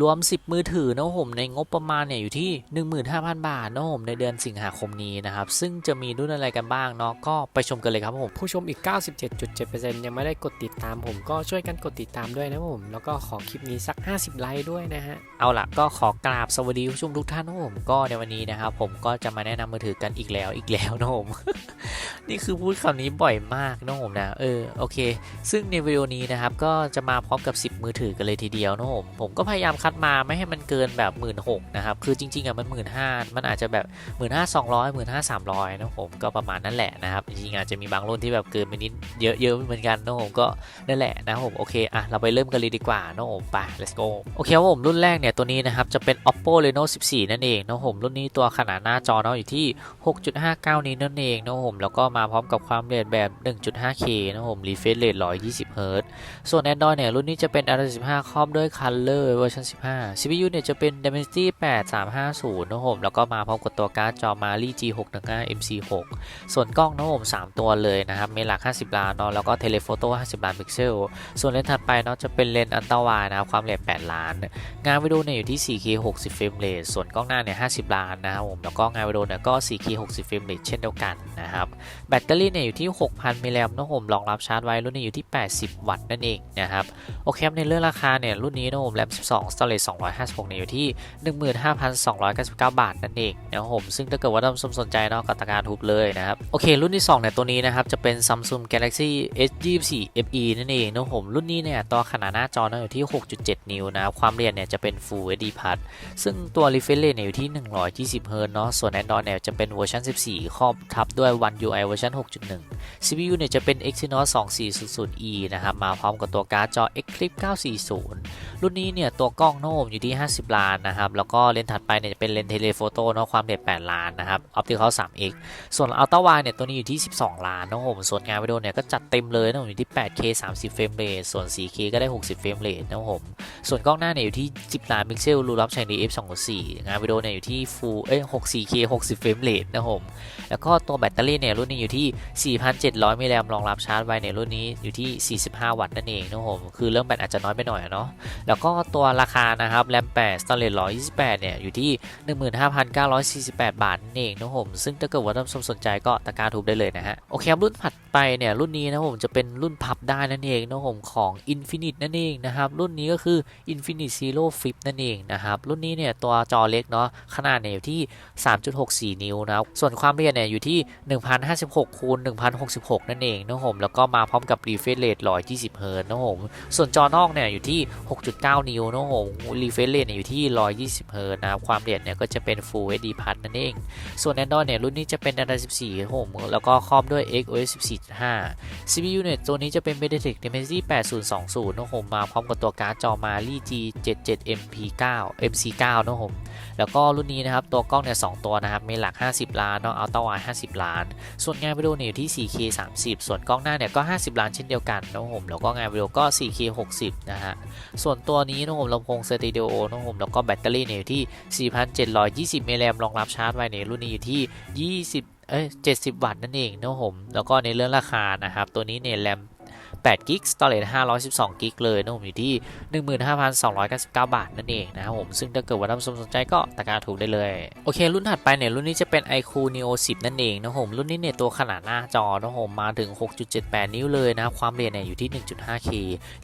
รวม 10 มือถือนะครับผมในงบประมาณเนี่ยอยู่ที่ 15,000 บาทนะครับผมในเดือนสิงหาคมนี้นะครับ ซึ่งจะมีรุ่นอะไรกันบ้างเนาะก็ไปชมกันเลยครับผมผู้ชมอีก 97.7%ยังไม่ได้กดติดตามผมก็ช่วยกันกดติดตามด้วยนะผม แล้วก็ขอคลิปนี้สัก 50 ไลค์ด้วยนะฮะ เอาล่ะก็ขอกราบสวัสดีผู้ชมทุกท่านนะครับผมก็ในวันนี้นะครับผมก็จะมาแนะนำมือถือกันอีกแล้วอีกแล้วนะครับผมนี่คือพูดคำนี้บ่อยมากนะครับผมนะเออโอเค ซึ่งในวิดีโอนี้นะครับก็จะมาพร้อมกับ 10 มือถือกันเลยทีเดียวนะครับผมผมก็พยายามคััดมาไม่ให้มันเกินแบบ 1 6ื่นนะครับ คือจริงๆอะมันหมื่นห้ามันอาจจะแบบ 1 5 2 0 0 1 5 3 0 0นะครับผมก็ประมาณนั้นแหละนะครับ จริงๆอาจจะมีบางรุ่นที่แบบเกินไปนิดเยอะๆเหมือนกันนะผมก็นั่นแหละนะผมโอเคอะเราไปเริ่มกันเลยดีกว่านะผมไป let's go โอเคครับผมรุ่นแรกเนี่ยตัวนี้นะครับจะเป็น oppo reno 14 นั่นเองนะผมรุ่นนี้ตัวขนาดหน้าจอเนาะอยู่ที่ 6.59 นิ้วนั่นเองนะผมแล้วก็มาพร้อมกับความเร็วแบบ 1.5K นะผม refresh rate 120 Hz ส่วน Android เนี่ยรุ่นนี้จะเป็น Android 15 ครอบด้วย Color เวอร์ชัน15 CPU เนี่ยจะเป็น Dimensity 8350นะผมแล้วก็มาพร้อมกับตัวการ์ดจอ Mali G615 MC6 ส่วนกล้องนะผม3ตัวเลยนะครับมนหลัก 50 ล้านเนาะแล้วก็เทเลโฟโต้ 50 ล้านพิกเซล ส่วนเลนส์ถัดไปเนาะจะเป็นเลนส์อัลตร้าไวด์นะครับ ความละเอียด 8 ล้าน งานวิดีโอเนี่ยอยู่ที่ 4K 60 เฟรมเรทส่วนกล้องหน้าเนี่ย 50 ล้านนะครับผมแล้วก็งานวิดีโอเนี่ยก็ 4K 60 เฟรมเรทเช่นเดียวกันนะครับแบตเตอรี่เนี่ยอยู่ที่ 6,000 มิลลิแอมป์นะผมรองรับชาร์จไว้รุ่นนี้อยู่ที่ 80 วัตต์นั่นเองนะครับโอเคในเรื่องราคาเนี่ยรุ่นนี้นะผมแรม12 Storage 256เนี่ยอยู่ที่ 15,299 บาทนั่นเองนะครับผมซึ่งถ้าเกิดว่าท่านผู้ชมสนใจเนาะก็ตะการทุบเลยนะครับ โอเค รุ่นที่ 2เนี่ยตัวนี้นะครับ จะเป็น Samsung Galaxy S24 FE นั่นเองนะครับผมรุ่นนี้เนี่ยตัวขนาดหน้าจอนะอยู่ที่ 6.7 นิ้วนะครับ ความเรียนเนี่ยจะเป็น Full HD Plus ซึ่งตัว refresh rate เนี่ยอยู่ที่ 120 Hz เนาะส่วน Android เนี่ยจะเป็นเวอร์ชัน14 ครอบทับด้วย One UI เวอร์ชัน6.1 CPU เนี่ยจะเป็น Exynos 2400E นะครับมาพร้อมกับตัวการ์ดจอ Eclipse 940 รุ่นนี้เนี่ยตัวกล้องล้องโน้มอยู่ที่ 50 ล้านนะครับ แล้วก็เลนส์ถัดไปเนี่ยจะเป็นเลนส์เทเลโฟโต้เนาะความเร็ว8ล้านนะครับ Optical 3x ส่วนอัลตร้าไวเนี่ยตัวนี้อยู่ที่ 12 ล้านนะผมส่วนงานวิดีโอเนี่ยก็จัดเต็มเลยนะครับอยู่ที่ 8K 30 เฟรมเรทส่วน 4K ก็ได้ 60 เฟรมเรทนะผมส่วนกล้องหน้าเนี่ยอยู่ที่ 10 ล้านพิกเซลรูรับใช้ใน f 2 4งานวิดีโอเนี่ยอยู่ที่ Full เอ้ย 64K 60 เฟรมเรทนะผมแล้วก็ตัวแบตเตอรี่เนี่ยรุ่นนี้อยู่ที่ 4,700 มิลลิแอมป์รองรับชาร์จไวในรุ่นนี้อยู่ที่ 45 วัตต์นั่นเองนะผมคือเรื่องแบตอาจจะน้อยไปหน่อยเนาะแล้วก็ตัวราคานะครับแรม8 Storage 128 เนี่ย อยู่ที่ 15,948 บาทนั่นเองนะผมซึ่งถ้าเกิดว่าท่านผู้ชมสนใจก็ตะกร้าทุบได้เลยนะฮะ โอเคครับ รุ่นถัดไปเนี่ย รุ่นนี้นะผมจะเป็นรุ่นพับได้นั่นเองนะผมของ Infinite นั่นเองนะครับ รุ่นนี้ก็คือ Infinite Zero Flip นั่นเองนะครับ รุ่นนี้เนี่ย ตัวจอเล็กเนาะขนาดเนี่ยอยู่ที่ 3.64 นิ้วนะส่วนความละเอียดเนี่ยอยู่ที่ 1056คูณ1066 นั่นเองนะผมแล้วก็มาพร้อมกับ refresh rate 120 Hz นะครับผมส่วนจอนอกเนี่ยอยู่ที่ 6.9 นิ้วนะครับผม refresh rate เนี่ยอยู่ที่ 120 Hz นะครับ ความละเอียดเนี่ยก็จะเป็น Full HD Plus นั่นเอง ส่วน Android เนี่ยรุ่นนี้จะเป็น Android 14ครับผมแล้วก็ครอบด้วย XOS 14.5 CPU เนี่ยตัวนี้จะเป็น MediaTek Dimensity 8020นะครับผมมาพร้อมกับตัวการ์ดจอ Mali G77 MP9 MC9 นะครับผมแล้วก็รุ่นนี้นะครับตัวกล้องเนี่ยสตัวนะครับมีหลัก 50 ล้านเนาะอัลต้าไว50 ล้าน ส่วนงานวิดีโอเนี่ยอยู่ที่ 4K 30 ส่วนกล้องหน้าเนี่ยก็ 50 ล้านเช่นเดียวกันนะครับผมแล้วก็งานวิดีโอก็ 4K 60นะฮะส่วนตัวนี้นะผมลำโพงสเตอริโอนะผมแล้วก็แบตเตอรี่เนี่ยอยู่ที่ 4,720มิลลิแอมรองรับชาร์จไว้ในรุ่นนี้อยู่ที่ 20 เอ้ย 70 วัตต์นั่นเองนะผมแล้วก็ในเรื่องราคานะครับตัวนี้เนี่ยแรม 8กิก storage 512กิกเลยนะผมอยู่ที่ 15,299 บาทนั่นเองนะครับผมซึ่งถ้าเกิดว่าท่านผู้ชมสนใจก็ตะการถูกได้เลย โอเค รุ่นถัดไปเนี่ย รุ่นนี้จะเป็น iQOO Neo 10 นั่นเองนะผมรุ่นนี้เนี่ยตัวขนาดหน้าจอนะผมมาถึง 6.78 นิ้วเลยนะครับ ความเร็วเนี่ยอยู่ที่ 1.5K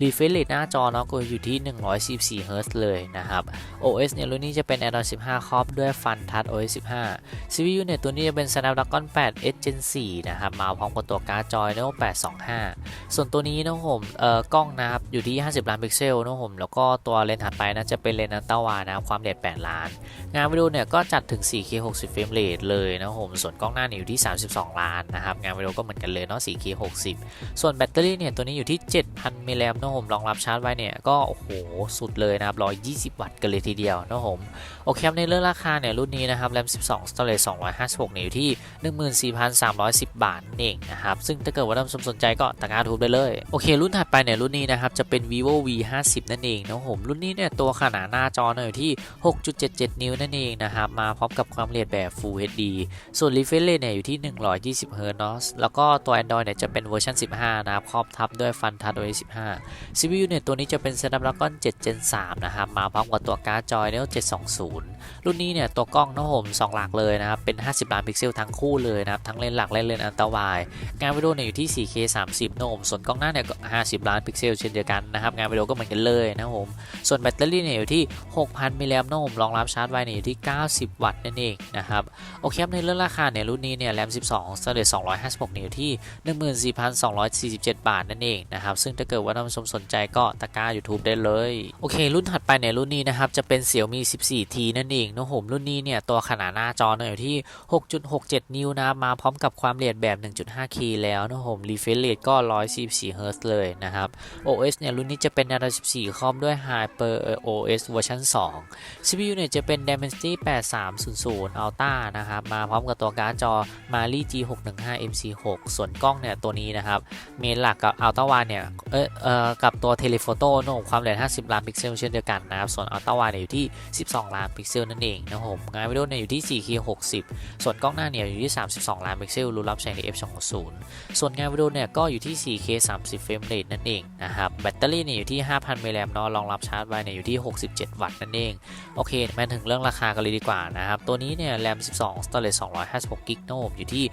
refresh rate หน้าจอเนาะก็อยู่ที่ 144 Hz เลยนะครับ OS เนี่ยรุ่นนี้จะเป็น Android 15 ครอบด้วย Fun Touch OS 15 CPU เนี่ยตัวนี้จะเป็น Snapdragon 8 S Gen 4นะครับมาพร้อมกับตัวการ์ดจอ Adreno 825 ส่วนตัวนี้นะผมเอ่อกล้องนะครับอยู่ที่ 50 ล้านพิกเซลนะผมแล้วก็ตัวเลนส์ถัดไปนะจะเป็นเลนส์อัลตาวด์นะครับความละเอียด 8 ล้าน งานวิดีโอเนี่ยก็จัดถึง 4K 60เฟรมเรทเลยนะผมส่วนกล้องหน้าเนี่ยอยู่ที่ 32 ล้านนะครับงานวิดีโอก็เหมือนกันเลยเนาะ 4K 60 ส่วนแบตเตอรี่เนี่ยตัวนี้อยู่ที่ 7,000 มิลลิแอมป์นะผมรองรับชาร์จไว้เนี่ยก็โอ้โหสุดเลยนะครับ 120 วัตต์กันเลยทีเดียวนะผมโอเคในเรื่องราคาเนี่ยรุ่นนี้นะครับแรม 12 storage 256เนี่ยอยู่ที่ 14,310 บาทเองนะครับซึ่งถ้าเกิดว่าท่านผู้ชมสนใจก็ตะกร้าทุบได้เลยโอเค รุ่นถัดไปเนี่ยรุ่นนี้นะครับ จะเป็น vivo v 5 0นั่นเองนะครับผมรุ่นนี้เนี่ยตัวขนาดหน้าจอนี่ยอยู่ที่ 6.77 นิ้วนั่นเองนะครับ มาพร้อมกับความละเอียดแบบ Full HD ส่วน refresh rate เนี่ยอยู่ที่ 120 Hz เนาะแล้วก็ตัว Android เนี่ยจะเป็นเวอร์ชัน15 นะครับครอบทับด้วย Fun Touch OS 15 CPU เนี่ยตัวนี้จะเป็น Snapdragon 7 Gen 3นะครับมาพร้อมกับตัวการ์ดจอ Adreno 720 รุ่นนี้เนี่ยตัวกล้องนะผมสองหลักเลยนะครับเป็น 50 ล้านพิกเซลทั้งคู่เลยนะครับทั้งเลนส์หลักและเลนส์อัลตร้าไวด์งานวิดีโอเนี่ยอยู่ที่ 4K 30นะผมส่วนกล้องหน้าเนี่ยก็ 50 ล้านพิกเซลเช่นเดียวกันนะครับงานวิดีโอก็เหมือนกันเลยนะครับผมส่วนแบตเตอรี่เนี่ยอยู่ที่ 6,000 มิลลิแอมป์นะผมรองรับชาร์จไวเนี่ยอยู่ที่ 90 วัตต์นั่นเองนะครับโอเคในเรื่องราคาเนี่ยรุ่นนี้เนี่ยแรม 12 s t o r a g e 256เนี่ยอยู่ที่ 14,247 บาทนั่นเองนะครับซึ่งถ้าเกิดว่าท่านผู้ชมสนใจก็ตะกร้า YouTube ได้เลยโอเค รุ่นถัดไปเนี่ยรุ่นนี้นะครับจะเป็น Xiaomi 14T นั่นเองนะผมรุ่นนี้เนี่ยตัวขนาดหน้าจอเนี่ยอยู่ที่ 6.67 นิ้วนะมาพร้อมกับความละเอียดแบบ 1.5K แล้วนะผม refresh rate ก็ 144 Hz เลยนะครับ OS เนี่ยรุ่นนี้จะเป็น Android 14คอมด้วย Hyper OS เวอร์ชัน2 CPU เนี่ยจะเป็น Dimensity 8300 Ultra นะครับ มาพร้อมกับตัวการ์ดจอ Mali G615 MC6 ส่วนกล้องเนี่ยตัวนี้นะครับ เมนหลักกับ Ultra Wide เนี่ยเออเออกับตัว Telephoto โน้ความละเอียด50 ล้านพิกเซลเช่นเดียวกันนะครับ ส่วน Ultra Wide เนี่ยอยู่ที่ 12 ล้านพิกเซลนั่นเองนะครับผมงานวิดีโอเนี่ยอยู่ที่ 4K 60 ส่วนกล้องหน้าเนี่ยอยู่ที่ 32 ล้านพิกเซลรูรับแสง f2.0 ส่วนงานวิดีโอเนี่ยก็อยู่ที่ 4K 30เฟรมเรทนั่นเองนะครับแบตเตอรี่เนี่ยอยู่ที่ 5,000มิลลิแอมป์เนาะรองรับชาร์จไวเนี่ยอยู่ที่ 67 วัตต์นั่นเองโอเคมาถึงเรื่องราคากันเลยดีกว่านะครับตัวนี้เนี่ยแรม 12 storage 256กิกโนมอยู่ที่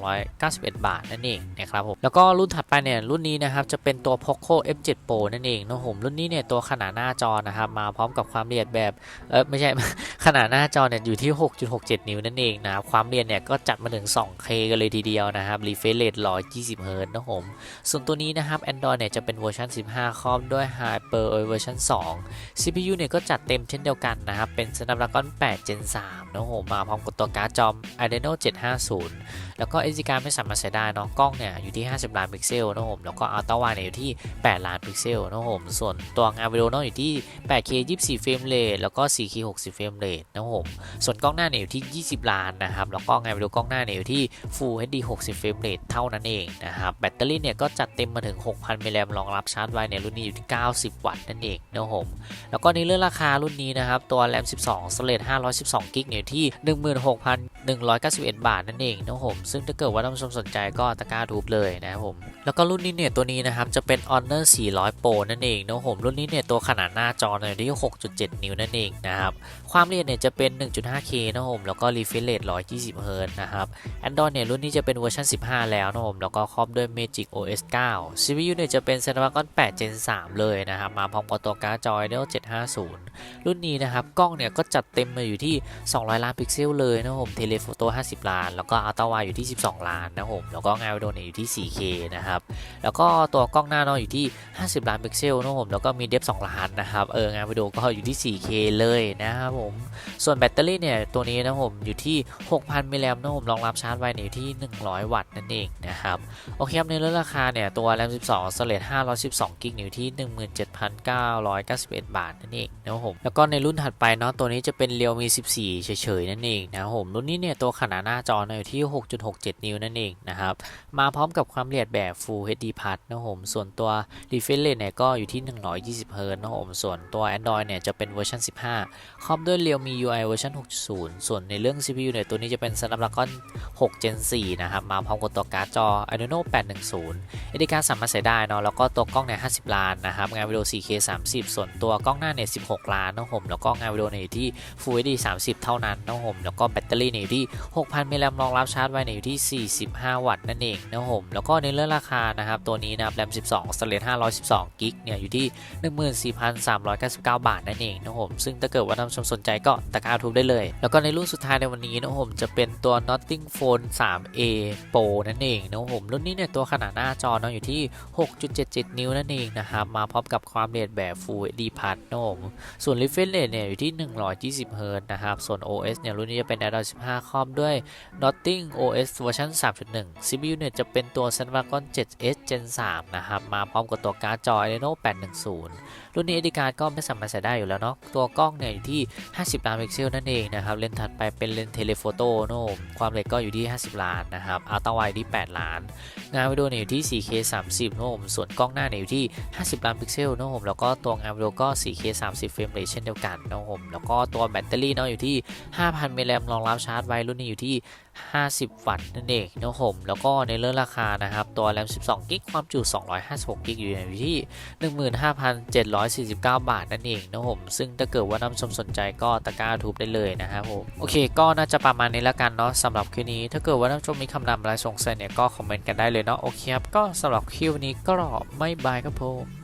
15,291 บาทนั่นเองนะครับผมแล้วก็รุ่นถัดไปเนี่ยรุ่นนี้นะครับจะเป็นตัว Poco F7 Pro นั่นเองนะผมรุ่นนี้เนี่ยตัวขนาดหน้าจอนะครับมาพร้อมกับความละเอียดแบบเออไม่ใช่ขนาดหน้าจอเนี่ยอยู่ที่ 6.67 นิ้วนั่นเองนะครับความละเอียดเนี่ยก็จัดมาถึง 2K กันเลยทีเดียวนะครับ refresh rate 120 Hz นะผมส่วนตัวนี้นะครับ Android เนี่ยจะเป็นเวอร์ชัน 15 ครอบด้วย Hyper OS เวอร์ชัน2 CPU เนี่ยก็จัดเต็มเช่นเดียวกันนะครับ เป็น Snapdragon 8 Gen 3นะผมมาพร้อมกับตัวการ์ดจอม Adreno 750 แล้วก็ SD card ไม่สามารถใช้ได้นะกล้องเนี่ยอยู่ที่ 50 ล้านพิกเซลนะผมแล้วก็ Ultra Wide เนี่ยอยู่ที่ 8 ล้านพิกเซลนะผมส่วนตัวงานวิดีโอเนาะอยู่ที่ 8K 24เฟรมเรทแล้วก็ 4K 60เฟรมเรทนะผมส่วนกล้องหน้าเนี่ยอยู่ที่ 20 ล้านนะครับแล้วก็งานวิดีโอกล้องหน้าเนี่ยอยู่ที่ Full HD 60เฟรมเรทเท่านั้นเองนะครับแบตเตอรี่เนี่ยก็จัดเต็มมาถึง 6,000มิลลิแอมป์รองรับชาร์จไวในรุ่นนี้อยู่ที่ 90 วัตต์นั่นเองนะผมแล้วก็ในเรื่องราคารุ่นนี้นะครับ ตัวแรม12 storage 512กิกเนี่ยอยู่ที่ 191 บาทนั่นเองนะผมซึ่งถ้าเกิดว่าท่านผู้ชมสนใจก็ตะกร้าทูบเลยนะครับผมแล้วก็รุ่นนี้เนี่ยตัวนี้นะครับจะเป็น Honor 400 Pro นั่นเองนะผมรุ่นนี้เนี่ยตัวขนาดหน้าจอเนี่ยอยู่ที่ 6.7 นิ้วนั่นเองนะครับความละเอียดเนี่ยจะเป็น 1.5K นะผมแล้วก็ refresh rate 120 Hz นะครับ Android เนี่ยรุ่นนี้จะเป็นเวอร์ชัน15 แล้วนะผมแล้วก็ครอบด้วย Magic OS 9 CPU เนี่ยจะเป็น Snapdragon 8 Gen 3 เลยนะครับมาพร้อมกับตัวการ์ดจอ Adreno 750 รุ่นนี้นะครับกล้องเนี่ยก็จัดเต็มมาอยู่ที่ 200 ล้านพิกเซลเลยนะผมเทเลครับผม Telephoto 50 ล้าน แล้วก็ Ultra Wide อยู่ที่ 12 ล้านนะครับผม แล้วก็งานวิดีโอเนี่ยอยู่ที่ 4K นะครับ แล้วก็ตัวกล้องหน้าเนาะอยู่ที่ 50 ล้านพิกเซลนะครับผม แล้วก็มีเดฟ2ล้านนะครับ เอองานวิดีโอก็อยู่ที่ 4K เลยนะครับผม ส่วนแบตเตอรี่เนี่ยตัวนี้นะครับผมอยู่ที่ 6,000มิลลิแอมป์นะครับผมรองรับชาร์จไวเนี่ยอยู่ที่ 100 วัตต์นั่นเองนะครับ โอเคครับในเรื่องราคาเนี่ยตัว RAM 12 storage 512กิกอยู่ที่ 17,991 บาทนั่นเองนะผม แล้วก็ในรุ่นถัดไปเนาะตัวนี้จะเป็น Realme 14 เฉยๆนั่นเองนะครับผมรุ่นนี้เนี่ยตัวขนาดหน้าจอเนี่ยอยู่ที่ 6.67 นิ้วนั่นเองนะครับ มาพร้อมกับความละเอียดแบบ Full HD Plus นะผมส่วนตัว refresh rate เนี่ยก็อยู่ที่ 120 Hz นะผมส่วนตัว Android เนี่ยจะเป็นเวอร์ชัน15 ครอบด้วย Realme UI เวอร์ชัน6.0 ส่วนในเรื่อง CPU เนี่ยตัวนี้จะเป็น Snapdragon 6 Gen 4 นะครับ มาพร้อมกับตัวการ์ดจอ Adreno 810เอดิการสามารถใช้ได้เนาะแล้วก็ตัวกล้องเนี่ย50 ล้านนะครับ งานวิดีโอ 4K 30 ส่วนตัวกล้องหน้าเนี่ย16 ล้านนะผมแล้วก็งานวิดีโอเนี่ยที่ Full HD 30 เท่านั้นนะผมแล้วก็แบตเตอรี่เนี่ยที่ 6,000 มิลลิแอมป์รองรับชาร์จไวเนี่ยอยู่ที่ 45 วัตต์นั่นเองนะครับผมแล้วก็ในเรื่องราคานะครับตัวนี้นะครับ RAM 12 storage 512กิกเนี่ยอยู่ที่ 14,399 บาทนั่นเองนะครับผมซึ่งถ้าเกิดว่าท่านผู้ชมสนใจก็ตะกร้าทูบได้เลย แล้วก็ในรุ่นสุดท้ายในวันนี้นะครับผมจะเป็นตัว Notting Phone 3A Pro นั่นเองนะครับผมรุ่นนี้เนี่ยตัวขนาดหน้าจอเนาะอยู่ที่ 6.77 นิ้วนั่นเองนะครับมาพร้อมกับความละเอียดแบบ Full HD Plus นะครับผมส่วน refresh rate เนี่ยอยู่ที่ 120 Hz นะครับส่วน OS เนี่ยรุ่นนี้จะเป็น Android 15ครอบด้วย Notting OS เวอร์ชัน3.1 CPU เนี่ยจะเป็นตัว Snapdragon 7S Gen 3 นะครับ มาพร้อมกับตัวการ์ดจอ Adreno 810 รุ่นนี้ SD card ก็ไม่สามารถใส่ได้อยู่แล้วเนาะ ตัวกล้องเนี่ยอยู่ที่ 50 ล้านพิกเซลนั่นเองนะครับ เลนส์ถัดไปเป็นเลนส์เทเลโฟโต้โนมความเร็วก็อยู่ที่ 50 ล้านนะครับ อัลตร้าไวที่ 8 ล้าน งานวิดีโอเนี่ยอยู่ที่ 4K 30 โนะครับผมส่วนกล้องหน้าเนี่ยอยู่ที่ 50 ล้านพิกเซลโนะครับผมแล้วก็ตัวงานวิดีโอก็ 4K 30 เฟรมเรทเช่นเดียวกันโนะครับผมแล้วก็ตัวแบตเตอรี่เนาะอยู่ที่ 5,000มิลลิแอมป์รองรับชาร์จไว้รุ่นนี้อยู่ที่ 50 วัตต์นั่นเองนะผมแล้วก็ในเรื่องราคานะครับ ตัวแรม 12 กิก ความจุ 256 กิก อยู่ที่ 15,749 บาทนั่นเองนะผมซึ่งถ้าเกิดว่าท่านผู้ชมสนใจก็ตะกร้าทูบได้เลยนะครับผมโอเค ก็น่าจะประมาณนี้แล้วกันเนาะสำหรับคลิปนี้ ถ้าเกิดว่าท่านผู้ชมมีคำนำอะไรสงสัยเนี่ยก็คอมเมนต์กันได้เลยเนาะโอเคครับก็สำหรับคลิปนี้ก็ไม่บายครับผม